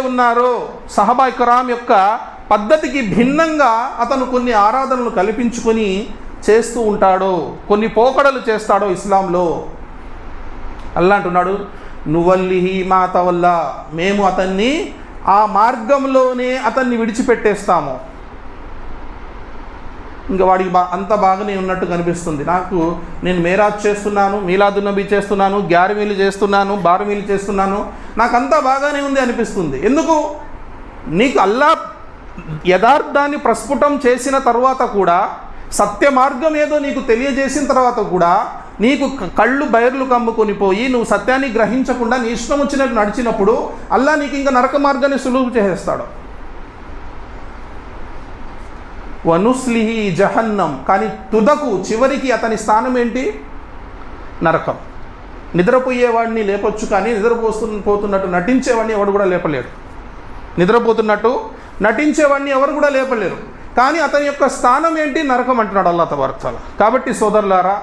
ఉన్నారో సహబాయ్ కరామ్ యొక్క పద్ధతికి భిన్నంగా అతను కొన్ని ఆరాధనలు కల్పించుకొని చేస్తూ ఉంటాడో కొన్ని పోకడలు చేస్తాడో ఇస్లాంలో. అల్లా అంటున్నాడు నువ్వల్లిహి మాత వల్ల మేము అతన్ని ఆ మార్గంలోనే అతన్ని విడిచిపెట్టేస్తాము. ఇంకా వాడికి బా అంత బాగానే ఉన్నట్టు కనిపిస్తుంది. నాకు నేను మేరాజ్ చేస్తున్నాను మీలాదున్నబి చేస్తున్నాను గ్యారమీలు చేస్తున్నాను బారమీలు చేస్తున్నాను. నాకు అంతా బాగానే ఉంది అనిపిస్తుంది. ఎందుకు? నీకు అల్లా యథార్థాన్ని ప్రస్ఫుటం చేసిన తర్వాత కూడా సత్య మార్గం ఏదో నీకు తెలియజేసిన తర్వాత కూడా నీకు కళ్ళు బయర్లు కమ్ముకొని పోయి నువ్వు సత్యాన్ని గ్రహించకుండా నీ ఇష్టం వచ్చినట్టు నడిచినప్పుడు అల్లా నీకు ఇంకా నరక మార్గాన్ని సులువు చేసేస్తాడు. వనుస్లిహి జహన్నం కానీ తుదకు చివరికి అతని స్థానం ఏంటి? నరకం. నిద్రపోయేవాడిని లేపొచ్చు కానీ నిద్రపోతు పోతున్నట్టు నటించేవాడిని ఎవడు కూడా లేపలేడు. నిద్రపోతున్నట్టు నటించేవాడిని ఎవరు కూడా లేపలేరు. కానీ అతని యొక్క స్థానం ఏంటి? నరకం అంటున్నాడు అల్లా తబార్తాల కాబట్టి సోదరులారా